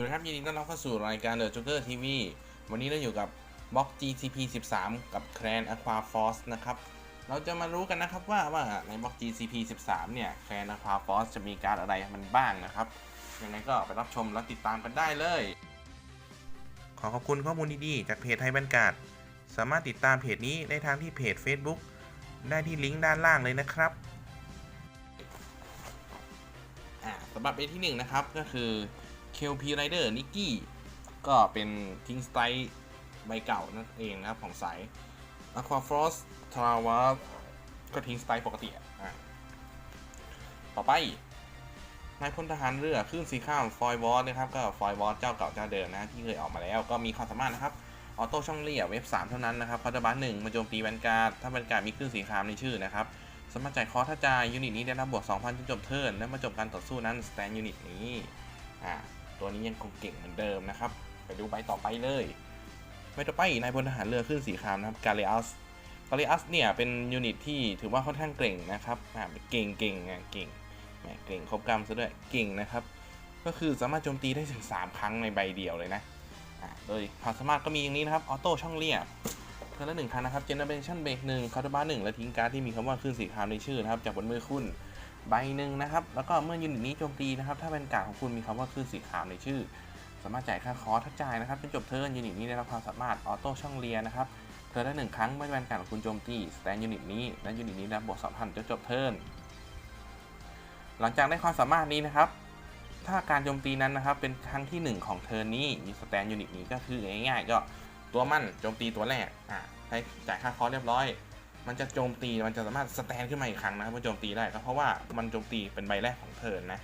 วัสดีครับยินดีต้อนรับเข้าสู่รายการเดอะจ็อกเกอร์ทีวีวันนี้เราอยู่กับบล็อก GCP 13 กับแค n Aqua Force นะครับ เราจะมารู้กันนะครับว่าว่าในบล็อก GCP 13 เนี่ยแค n Aqua Force จะมีการดอะไรมันบ้างนะครับยังไงก็ไปรับชมและติดตามกันได้เลย ขอขอบคุณข้อมูลดีๆ จากเพจไทยบันการ์ดสามารถติดตามเพจนี้ได้ทางที่เพจ Facebook ได้ที่ลิงก์ด้านล่างเลยนะครับอ่าสำหรับเอที่หนึ่งนะครับก็คือ KLP Rider n i k k i ก็เป็นทิ้งสไตล์ใบเก่านั่นเองนะครับของสาย Aqua Frost t r a v a ก็ทิ้งสไตล์ปกติอะต่อไปนายพลทหารเรือคลื่นสีข้ามฟอยวอร์นะครับก็ฟอยวอร์เจ้าเก่าเจ้าเดิมนะที่เคยออกมาแล้วก็มีความสามารถนะครับออโต้ช่องเลี่ยเว็บ3เท่านั้นนะครับคอร์ดบัสหนึ่งมาโจมตีแวนการ์ดถ้าแวนการ์ดมีคลื่นสีครามในชื่อนะครับสามารถจ่ายคอร์ถ้าจ่ายยูนิตนี้ได้รับบวก2,000จนจบเทิร์นและมาจบการต่อสู้นั้นสแตนยูนิตนี้อ่า ตัวนี้ยังคงเก่งเหมือนเดิมนะครับ ไปดูใบต่อไปเลยใบต่อไปนายพลทหารเรือขึ้นสีครามนะครับกาเลอัสกาเลอัสเนี่ยเป็นยูนิตที่ถือว่าค่อนข้างเก่งนะครับอ่าเก่งเก่งอะเก่งแหมเก่งครบกรรมซะด้วยเก่งนะครับ ก็คือสามารถโจมตีได้ถึง 3 ครั้งในใบเดียวเลยนะอ่าโดยความสามารถก็มีอย่างนี้นะครับออโต้ช่องเลี่ยเท่าละหนึ่งครั้งนะครับเจเนอเรชันเบรกหนึ่งคาร์ดบ้าหนึ่งและทิ้งการ์ดที่มีคำว่าขึ้นสีขาวในชื่อนะครับจากบนมือคุณ ใบหนึ่งนะครับ แล้วก็เมื่อยูนิตนี้โจมตีนะครับ ถ้าเป็นการของคุณมีคำว่าขึ้นสีขาวในชื่อ สามารถจ่ายค่าคอร์ทักจ่ายนะครับจนจบเทิร์นยูนิตนี้ได้รับความสามารถออโต้ช่องเลียนะครับ เธอได้หนึ่งครั้งเมื่อเป็นการของคุณโจมตีสแตนยูนิตนี้ และยูนิตนี้ได้บวกสองพันจนจบเทิร์น หลังจากได้ความสามารถนี้นะครับ ถ้าการโจมตีนั้นนะครับ เป็นครั้งที่หนึ่งของเทิร์นนี้มีสแตนยูนิตนี้ก็คือง่ายๆก็ตัวมั่นโจมตีตัวแรกอ่าให้จ่ายค่าคอร์เรียบร้อย มันจะโจมตีมันจะสามารถสแตนขึ้นมาอีกครั้งนะครับว่าโจมตีได้ก็เพราะว่ามันโจมตีเป็นใบแรกของเทิร์นนะ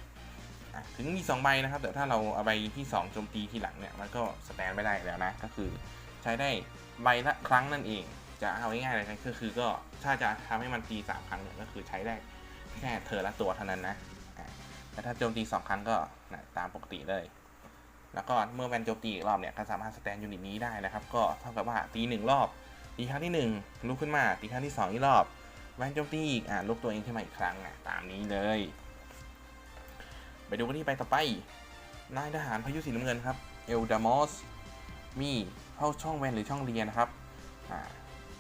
ถึงมี 2 ใบนะครับ แต่ถ้าเราเอาใบที่ 2 โจมตีทีหลังเนี่ย มันก็สแตนไม่ได้แล้วนะ ก็คือใช้ได้ใบละครั้งนั่นเอง จะเอาง่ายๆเลยก็คือก็ถ้าจะทำให้มันตี 3 ครั้งเนี่ยก็คือใช้ได้แค่เทิร์นละตัวเท่านั้นนะแต่ถ้าโจมตี 2 ครั้งก็นะตามปกติเลย แล้วก็เมื่อแวนโจมตีอีกรอบเนี่ยก็สามารถสแตนยูนิตนี้ได้นะครับ ก็เท่ากับว่าตีหนึ่งรอบ ตีครั้งที่ 1 ลุกขึ้นมา ตีครั้งที่ 2 อีกรอบแวนโจมตีอีก อ่าลุกตัวเองขึ้นมาอีกครั้งอะตามนี้เลย ไปดูกันที่ไปต่อไปนายทหารพายุสีน้ำเงินครับ เอลดามอส มีเข้าช่องแวนหรือช่องเรียนนะครับ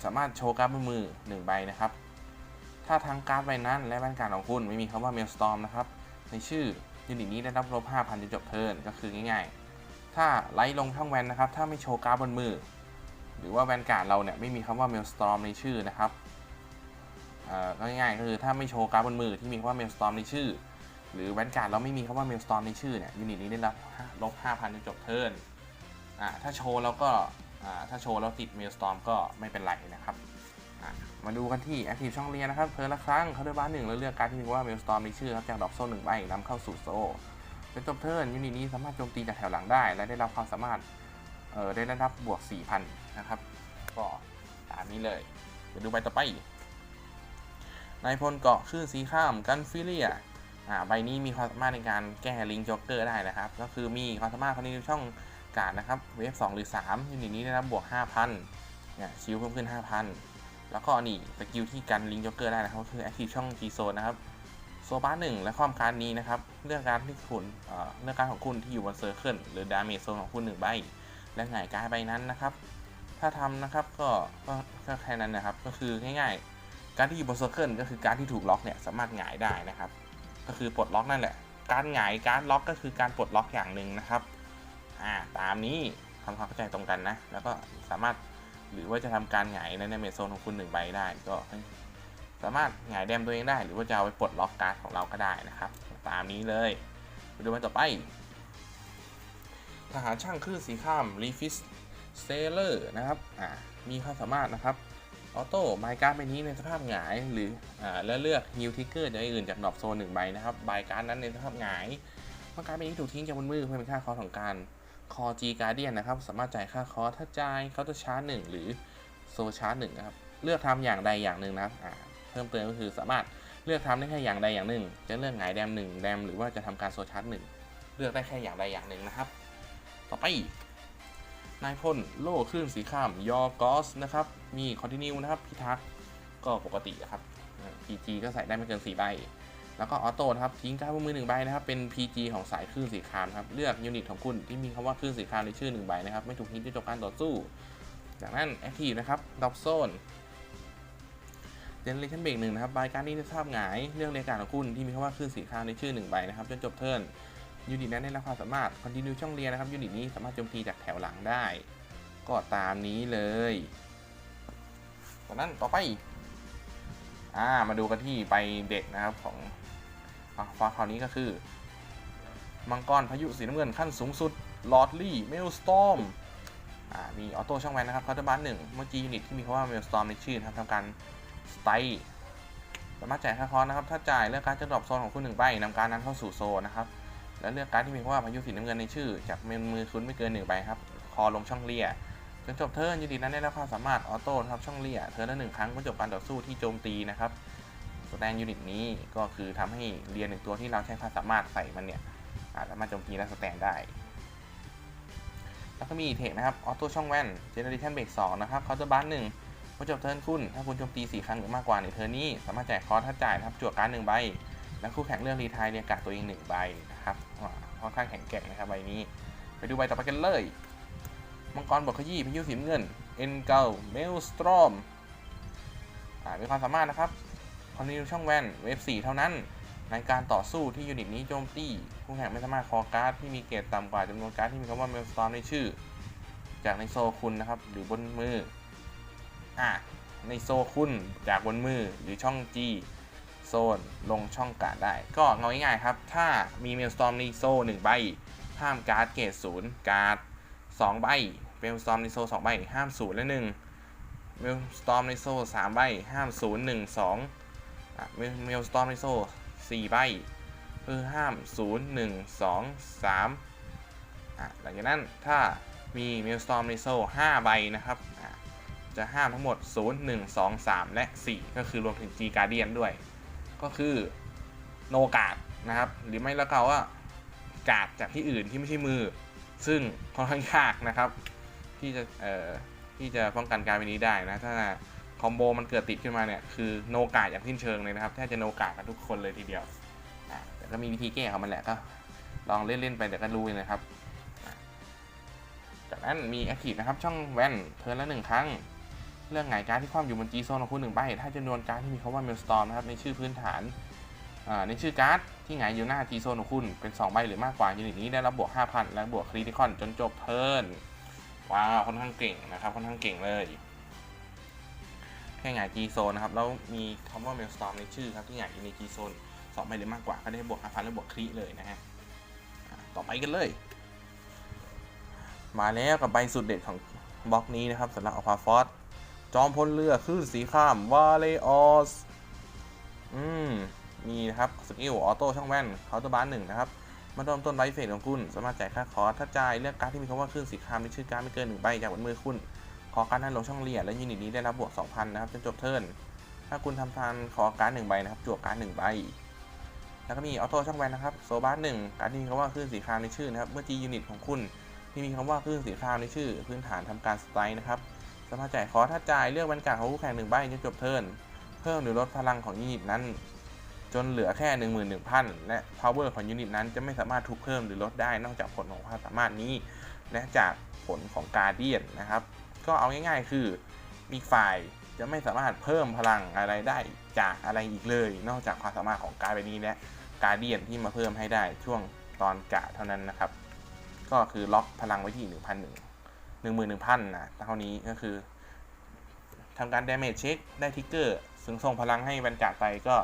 สามารถโชว์การ์ดบนมือ1ใบนะครับ ถ้าทั้งการ์ดใบนั้นและแวนการของคุณไม่มีคำว่าเมลสตอมนะครับ ในชื่อยูนิตนี้ได้รับลบ5,000จนจบเทิร์นก็คือง่าย ๆ ถ้าไลท์ลงช่องแวนนะครับ ถ้าไม่โชว์การ์ดบนมือ หรือว่าแวนการ์ดเราเนี่ยไม่มีคำว่าเมลสตอมในชื่อนะครับอ่อก็ง่ายๆก็คือถ้าไม่โชว์การ์ดบนมือที่มีคำว่าเมลสตอมในชื่อ หรือแวนการ์ดเราไม่มีคำว่าเมลสตอมในชื่อเนี่ยยูนิตนี้ได้รับลบ5,000จนจบเทิร์นอ่าถ้าโชว์แล้วก็อ่าถ้าโชว์แล้วติดเมลสตอมก็ไม่เป็นไรนะครับมาดูกันที่ Active ช่องเรียนนะครับเทิร์ละครั้งเขาด้วยบ้านหนึ่งแล้วเลือกการที่มีคำว่าเมลสตอมในชื่อครับจากดอกโซ่หนึ่งใบนำเข้าสู่โซ่เป็นจบเทิร์นยูนิตนี้สามารถโจมตีจากแถวหลังได้ และได้รับความสามารถ เออได้รับบวก 4,000 นะครับ ก็ตามนี้เลยไปดูใบต่อไปนายพลเกาะคลื่นสีข้ามกันฟิเลียอ่าใบนี้มีความสามารถในการแก้ลิงจ็อกเกอร์ได้นะครับ ก็คือมีความสามารถคนนี้ในช่องการนะครับ เวฟ2หรือ3ยูนิตนี้ได้รับบวก 5,000เนี่ยชิลเพิ่มขึ้น 5,000 แล้วก็นี่สกิลที่กันลิงจ็อกเกอร์ได้นะครับก็คือแอคทีฟช่องจีโซนนะครับโซบ้าหนึ่งและความการนี้นะครับเลือกการที่คุณเอ่อเลือกการของคุณที่อยู่บนเซอร์เคิลหรือดาเมจโซนของคุณหนึ่งใบ และหงายการดใบนั้นนะครับ ถ้าทำนะครับก็ก็แค่นั้นนะครับ ก็คือง่ายๆ การที่อยู่บนเซอร์เคิลก็คือการที่ถูกล็อกเนี่ยสามารถหงายได้นะครับ ก็คือปลดล็อกนั่นแหละ การหงายการล็อกก็คือการปลดล็อกอย่างหนึ่งนะครับอ่าตามนี้ทำความเข้าใจตรงกันนะ แล้วก็สามารถหรือว่าจะทำการหงายในเมโซนของคุณหนึ่งใบได้ก็สามารถหงายแดมตัวเองได้ หรือว่าจะเอาไปปลดล็อกการ์ดของเราก็ได้นะครับ ตามนี้เลยไปดูมันต่อไป ทหารช่างคลื่นสีข้ามรีฟิสเซเลอร์นะครับอ่ามีความสามารถนะครับออโต้ไมการ์ดใบนี้ในสภาพหงายหรืออ่าแล้วเลือกฮิลทิกเกอร์จากอื่นจากดอปโซนหนึ่งใบนะครับใบการ์ดนั้นในสภาพหงายเมื่อการ์ดใบนี้ถูกทิ้งจากบนมือเพื่อเป็นค่าคอของการคอจีการเดียนนะครับ สามารถจ่ายค่าคอถ้าจ่ายเขาจะชาร์จหนึ่งหรือโซชาร์จหนึ่งนะครับ เลือกทำอย่างใดอย่างหนึ่งนะครับอ่าเพิ่มเติมก็คือสามารถเลือกทำได้แค่อย่างใดอย่างหนึ่ง จะเลือกหงายแดมหนึ่งแดมหรือว่าจะทำการโซชาร์จหนึ่งเลือกได้แค่อย่างใดอย่างหนึ่งนะครับ ต่อไป นายพลโล่คลื่นสีข้ามยอกอสนะครับ มีคอนติเนียนะครับพิทักษ์ก็ปกติครับพีจีก็ใส่ได้ไม่เกิน4ใบ แล้วก็ออโต้นะครับทิ้งการ์ดบนมือหนึ่งใบนะครับ เป็น PG ของสายคลื่นสีครามครับเลือกยูนิตของคุณที่มีคำว่าคลื่นสีครามในชื่อหนึ่งใบนะครับไม่ถูกฮิตด้วยจบการต่อสู้ จากนั้นแอคทีฟนะครับดรอปโซนเจเนเรชันเบรกหนึ่งนะครับใบการนี้จะทราบหงายเรื่องรายการของคุณที่มีคำว่าคลื่นสีครามในชื่อหนึ่งใบนะครับจนจบเทิร์น ยูนิตนั้นได้รับความสามารถคอนติเนียช่องเรียนนะครับยูนิตนี้สามารถโจมตีจากแถวหลังได้ ก็ตามนี้เลยจากนั้นต่อไป อ่า มาดูกันที่ใบเด็กนะครับของฟ้าคราวนี้ก็คือ มังกรพายุสีน้ำเงินขั้นสูงสุดลอร์ดลี่เมลสตอมอ่ามีออโต้ช่องแวนนะครับคาร์ดบันหนึ่งเมื่อกี้ยูนิตที่มีคำว่าเมลสตอมในชื่อนะครับทำการสไตล์สามารถจ่ายค่าคอร์สนะครับ ถ้าจ่ายเลือกการจะดรอปโซนของคุณหนึ่งใบนำการนั้นเข้าสู่โซนนะครับ แล้วเลือกการ์ดที่มีคำว่าพายุสีน้ำเงินในชื่อ จากเมนมือคุณไม่เกินหนึ่งใบครับ คอลงช่องเลียจนจบเทิร์นยูนิตนั้นได้รับความสามารถออโต้ครับช่องเลี่ยเทิร์นละหนึ่งครั้งเมื่อจบการต่อสู้ที่โจมตีนะครับสแตนยูนิตนี้ก็คือทำให้เรียนหนึ่งตัวที่เราใช้ความสามารถใส่มันเนี่ยอาจสามารถโจมตีและสแตนได้ แล้วก็มีเทคนะครับออโต้ช่องแว่นเจเนอเรชันเบรกสองนะครับเคาน์เตอร์บัสหนึ่งเมื่อจบเทิร์นคุณถ้าคุณโจมตีสี่ครั้งหรือมากกว่าในเทิร์นนี้สามารถจ่ายคอร์สถ้าจ่ายนะครับจั่วการ์ดหนึ่งใบ และคู่แข่งเลือกรีไทายเรียกกาดตัวเองหนึ่งใบนะครับค่อนข้างแข็งแกร่งนะครับใบนี้ ไปดูใบต่อไปกันเลย มังกรบทขยี้พายุสีน้ำเงิน เอ็นเกลเมลสตรอมมีความสามารถนะครับคอนดิวช่องแวนเวฟ4เท่านั้น ในการต่อสู้ที่ยูนิตนี้โจมตีผู้แข่งไม่สามารถคอการ์ดที่มีเกรดต่ำกว่าจำนวนการ์ดที่มีคำว่าเมลสตรอมในชื่อ จากในโซคุณนะครับ หรือบนมืออะในโซคุณจากบนมือหรือช่อง G โซนลงช่องการ์ดได้ ก็เอาง่ายๆครับ ถ้ามีเมลสตรอมในโซ1ใบ ห้ามการ์ดเกรดศูนย์การ์ด2ใบเมลสตอมในโซ2ใบห้ามศูนย์และ1เมลสตอมในโซ3ใบห้ามศูนย์หนึ่งสองเมลสตอมในโซ4ใบคือห้ามศูนย์หนึ่งสองสามอะหลังจากนั้นถ้ามีเมลสตอมในโซ5ใบนะครับจะห้ามทั้งหมด 0 1 2 3 และ 4 ก็คือรวมถึง G Guardian ด้วย ก็คือโนกาดนะครับ หรือไม่แล้วก็ว่ากาดจากที่อื่นที่ไม่ใช่มือ ซึ่งค่อนข้างยากนะครับ ที่จะเอ่อที่จะป้องกันการแบบนี้ได้นะถ้าคอมโบมันเกิดติดขึ้นมาเนี่ยคือโนกาดอย่างสิ้นเชิงเลยนะครับแทบจะโนกาดกันทุกคนเลยทีเดียวแต่ก็มีวิธีแก้ของมันแหละก็ลองเล่นๆไปเดี๋ยวก็รู้เองนะครับ จากนั้นมีแอคทีฟนะครับช่องแว่นเทิร์นละหนึ่งครั้ง เรื่องไงการที่คว่ำอยู่บน G โซนของคุณหนึ่งใบถ้าจำนวนการที่มีคำว่าเมลสตอมนะครับในชื่อพื้นฐานในชื่อการ์ดที่หงายอยู่หน้า G โซนของคุณเป็น 2 ใบหรือมากกว่ายูนิตนี้ได้รับบวก 5,000 และบวกคริติคอนจนจบเทิร์นว้าวค่อนข้างเก่งนะครับค่อนข้างเก่งเลยแค่หงาย G โซนนะครับแล้วมีคำว่า Maelstrom ในชื่อครับที่หงายอยู่ใน G โซน2ใบหรือมากกว่าก็ได้บวก5,000และบวกคริเลยนะฮะต่อไปกันเลย มาแล้วกับใบสุดเด็ดของบล็อกนี้นะครับสำหรับอัลฟาฟอส จอมพลเรือคลื่นสีข้าม วาเลออส อืมมีนะครับ สกิลออโต้ช่องแว่นเคาน์เตอร์บาร์หนึ่งนะครับ มาเริ่มต้นไบเฟสของคุณ สามารถจ่ายค่าคอร์สถ้าจ่ายเลือกการ์ดที่มีคำว่าคลื่นสีครามในชื่อการ์ดไม่เกินหนึ่งใบจากบนมือคุณ ขอการ์ดนั้นลงช่องเลียและยูนิตนี้ได้รับบวก2,000นะครับจนจบเทิร์น ถ้าคุณทำทานขอการ์ดหนึ่งใบนะครับ จั่วการ์ดหนึ่งใบ แล้วก็มีออโต้ช่องแวนนะครับ โซบาร์หนึ่งการ์ดที่มีคำว่าคลื่นสีครามในชื่อนะครับ เมื่อจียูนิตของคุณที่มีคำว่าคลื่นสีครามในชื่อ พื้นฐานทำการสไตร์นะครับ สามารถจ่ายคอถ้าจ่ายเลือกบรรกาศของคู่แข่งหนึ่งใบจนจบเทิร์นเพิ่มหรือลดพลังของยูนิตนั้น จนเหลือแค่ 11,000 และ power ของยูนิตนั้นจะไม่สามารถทุบเพิ่มหรือลดได้นอกจากผลของความสามารถนี้ และจากผลของการเดียนนะครับ ก็เอาง่ายๆ คือมีฝ่ายจะไม่สามารถเพิ่มพลังอะไรได้จากอะไรอีกเลย นอกจากความสามารถของการ์ดใบนี้และการเดียนที่มาเพิ่มให้ได้ช่วงตอนกะเท่านั้นนะครับ ก็คือล็อกพลังไว้ที่ 1,001 11,000นหนึ่งพันนะเท่านี้ก็คือทำการ damage check ได้ทิกเกอร์ซึ่งส่งพลังให้บรรจากไปก็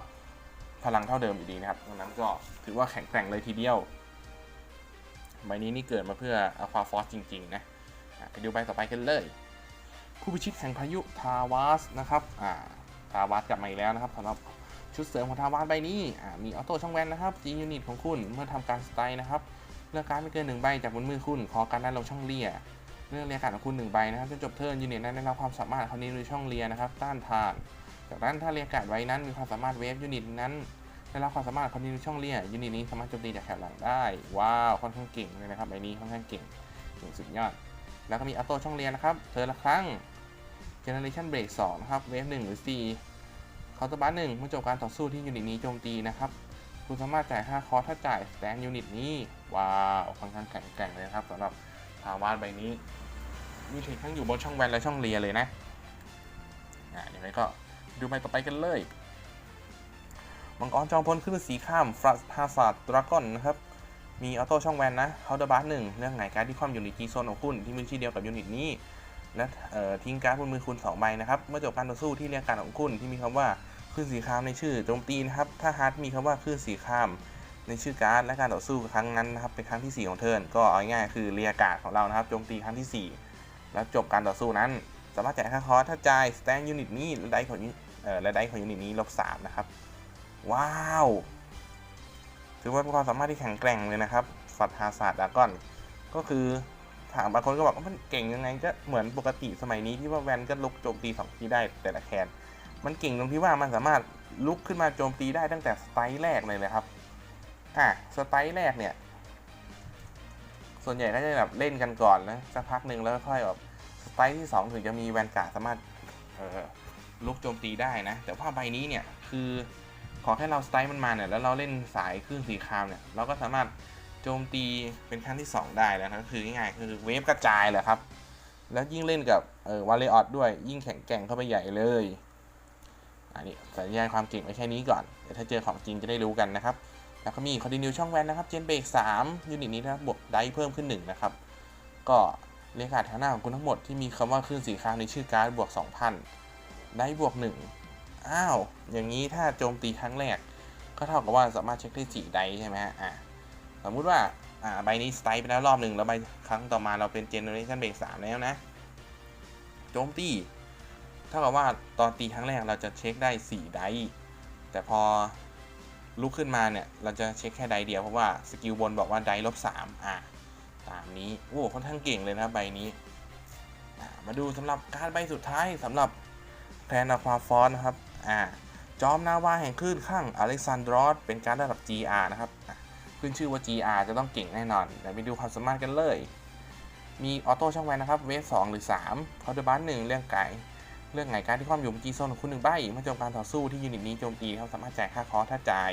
พลังเท่าเดิมอยู่ดีนะครับดังนั้นก็ถือว่าแข็งแกร่งเลยทีเดียว ใบนี้นี่เกิดมาเพื่อ Alpha Force จริง ๆนะอะไปดูใบต่อไปกันเลย ผู้พิชิตแห่งพายุทาวาสนะครับอ่าทาวาสกลับมาอีกแล้วนะครับสำหรับชุดเสริมของทาวาสใบนี้มีออโต้ช่องแวนนะครับ G ยูนิตของคุณเมื่อทำการสไตล์นะครับเลือกการไม่เกินหนึ่งใบจากบนมือคุณขอการนั้นลงช่องเลีย เลือกเรียการดของคุณหนึ่งใบนะครับจนจบเทิร์นยูนิตนั้นได้รับความสามารถคราวนี้ในช่องเลียนะครับ ต้านทาน จากนั้นถ้าเรียการดไว้นั้นมีความสามารถเวฟยูนิตนั้นได้รับความสามารถคอนดิวช่องเลียยูนิตนี้สามารถโจมตีจากแถบหลังได้ ว้าวค่อนข้างเก่งเลยนะครับใบนี้ค่อนข้างเก่งเก่งสุดยอด แล้วก็มีออโต้ช่องเลียนะครับเธอละครั้งเจเนอเรชันเบรก2นะครับเวฟ1หรือ4เคาน์เตอร์บัสหนึ่งเมื่อจบการต่อสู้ที่ยูนิตนี้โจมตีนะครับคุณสามารถจ่ายค่าคอร์สถ้าจ่ายสแตนยูนิตนี้ว้าวค่อนข้างแข็งแกร่งเลยนะครับสำหรับภาวาดใบนี้ มีเทคทั้งอยู่บนช่องแวนและช่องเลียเลยนะอะยังไงก็ดูใบต่อไปกันเลยมังกรจอมพลขึ้นสีข้ามฟรัสฮาซาร์ดดราก้อนนะครับ มีออโต้ช่องแวนนะเคาน์เตอร์บาร์หนึ่งเรื่องไงการที่คว่ำอยู่ในจีโซนของคุณที่มีชื่อเดียวกับยูนิตนี้ และทิ้งการ์ดบนมือคุณ2ใบนะครับ เมื่อจบการต่อสู้ที่เรียกการของคุณที่มีคำว่าคลื่นสีครามในชื่อโจมตีนะครับ ถ้าฮาร์ดมีคำว่าคลื่นสีครามในชื่อการ์ดและการต่อสู้ครั้งนั้นนะครับเป็นครั้งที่ 4 ของเทิร์นก็เอาง่ายคือเรียกการ์ดของเรานะครับโจมตีครั้งที่ 4 แล้วจบการต่อสู้นั้น สามารถจ่ายค่าคอร์สถ้าจ่ายสแตนยูนิตนี้และได้ของยูและได้ของยูนิตนี้ลบ3นะครับ ว้าวถือว่าเป็นความสามารถที่แข็งแกร่งเลยนะครับฟัดฮาศาสตร์ดากอน ก็คือถามบางคนก็บอกว่ามันเก่งยังไงก็เหมือนปกติสมัยนี้ที่ว่าแวนก็ลุกโจมตีสองทีได้แต่ละแคนมันเก่งตรงที่ว่ามันสามารถลุกขึ้นมาโจมตีได้ตั้งแต่สไตล์แรกเลยเลยครับ อะสไตล์แรกเนี่ย ส่วนใหญ่ก็จะแบบเล่นกันก่อนนะสักพักหนึ่งแล้วค่อยแบบสไตล์ที่ 2 ถึงจะมีแวนการ์ดสามารถลุกโจมตีได้นะ แต่ว่าใบนี้เนี่ยคือขอแค่เราสไตล์มันมาเนี่ยแล้วเราเล่นสายคลื่นสีครามเนี่ยเราก็สามารถโจมตีเป็นครั้งที่ 2 ได้แล้วนะก็คือง่ายๆคือเวฟกระจายแหละครับ แล้วยิ่งเล่นกับเออวาเลออดด้วยยิ่งแข็งแกร่งเข้าไปใหญ่เลยอันนี้สัญญาณความเก่งไว้แค่นี้ก่อนเดี๋ยวถ้าเจอของจริงจะได้รู้กันนะครับ แล้วก็มีคอนดิเนียช่องแวนนะครับเจนเบรก3ยูนิตนี้นะครับบวกไดเพิ่มขึ้น 1 นะครับ ก็เรียกการดแถวหน้าของคุณทั้งหมดที่มีคำว่าคลื่นสีครามในชื่อการ์ดบวก 2,000 ได้บวก 1 อ้าว อย่างนี้ถ้าโจมตีครั้งแรก ก็เท่ากับว่าสามารถเช็คได้4ไดใช่ไหมฮะอะสมมุติว่าอ่าใบนี้สไตล์ไปแล้วรอบหนึ่งแล้วใบครั้งต่อมาเราเป็นเจเนอเรชันเบรก3แล้วนะโจมตีเท่ากับว่าตอนตีครั้งแรกเราจะเช็คได้ 4 ไดแต่พอ ลุกขึ้นมาเนี่ย เราจะเช็คแค่ไดเดียวเพราะว่าสกิลบนบอกว่าไดส์ลบ3อะตามนี้ โอ้ค่อนข้างเก่งเลยนะใบนี้ มาดูสำหรับการใบสุดท้ายสำหรับแพนอะควาฟอนนะครับอ่าจอมนาวาแห่งคลื่นข้างอเล็กซานดรอสเป็นการระดับ GR นะครับขึ้นชื่อว่า GR จะต้องเก่งแน่นอนเดี๋ยวไปดูความสามารถกันเลย มีออโต้ช่องแวนนะครับ เวฟ2หรือ3เคาน์เตอร์บัสหนึ่งเรื่องไก่ เรื่องไงการที่ความอยู่จีโซนของคุณหนึ่งใบเมื่อจบการต่อสู้ที่ยูนิตนี้โจมตีเขาสามารถจ่ายค่าคอถ้าจ่าย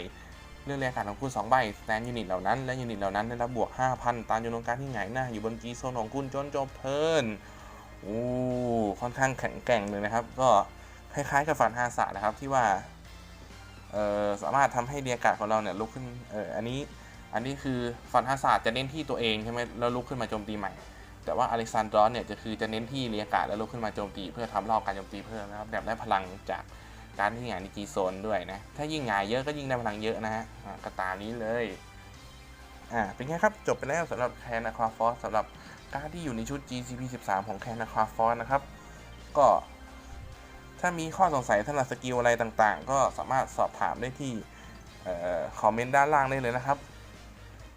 เรื่องแรงการของคุณ2ใบสแตนยูนิตเหล่านั้นและยูนิตเหล่านั้นได้รับบวก 5,000 ตามจำนวนการที่หงหน้าอยู่บนจีโซนของคุณจนจบเทิร์นโอ้ค่อนข้างแข็งแกร่งเลยนะครับ ก็คล้ายๆกับฝันฮาสะนะครับที่ว่าเออสามารถทำให้เรียกการดของเราเนี่ยลุกขึ้นเอออันนี้อันนี้คือฝันฮาสะจะเน้นที่ตัวเองใช่ไหมแล้วลุกขึ้นมาโจมตีใหม่ แต่ว่าอเล็กซานดรอสเนี่ยจะคือจะเน้นที่เรียกการดแล้วลุกขึ้นมาโจมตี เพื่อทำรอบการโจมตีเพิ่มนะครับแบบได้พลังจากการที่หงายในจีโซนด้วยนะ ถ้ายิ่งหงายเยอะก็ยิ่งได้พลังเยอะนะฮะอะก็ตามนี้เลย อ่า เป็นไงครับ จบไปแล้วสำหรับแคนนาคาฟอสสำหรับการที่อยู่ในชุด GCP 13 ของแคนนาคาฟอสนะครับ ก็ ถ้ามีข้อสงสัยสำหรับสกิลอะไรต่างๆ ก็สามารถสอบถามได้ที่เอ่อคอมเมนต์ด้านล่างได้เลยนะครับ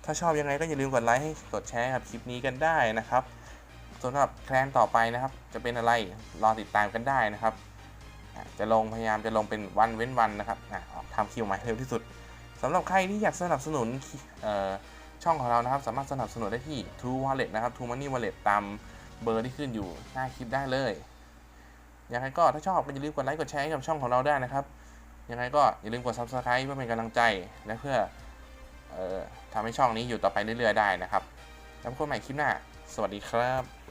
ถ้าชอบยังไงก็อย่าลืมกดไลค์ให้กดแชร์กับคลิปนี้กันได้นะครับ สำหรับแคลนต่อไปนะครับ จะเป็นอะไรรอติดตามกันได้นะครับจะลงพยายามจะลงเป็นวันเว้นวันนะครับทำคิวใหม่เร็วที่สุดสำหรับใครที่อยากสนับสนุนช่องของเรานะครับ สามารถสนับสนุนได้ที่ True Wallet นะครับ True Money Wallet ตามเบอร์ที่ขึ้นอยู่หน้าคลิปได้เลยยังไงก็ถ้าชอบก็อย่าลืมกดไลค์กดแชร์ให้กับช่องของเราได้นะครับยังไงก็อย่าลืมกด Subscribe เพื่อเป็นกำลังใจและเพื่อออทำให้ช่องนี้อยู่ต่อไปเรื่อยๆได้นะครับแล้วพบกันใหม่คลิปหน้า สวัสดีครับ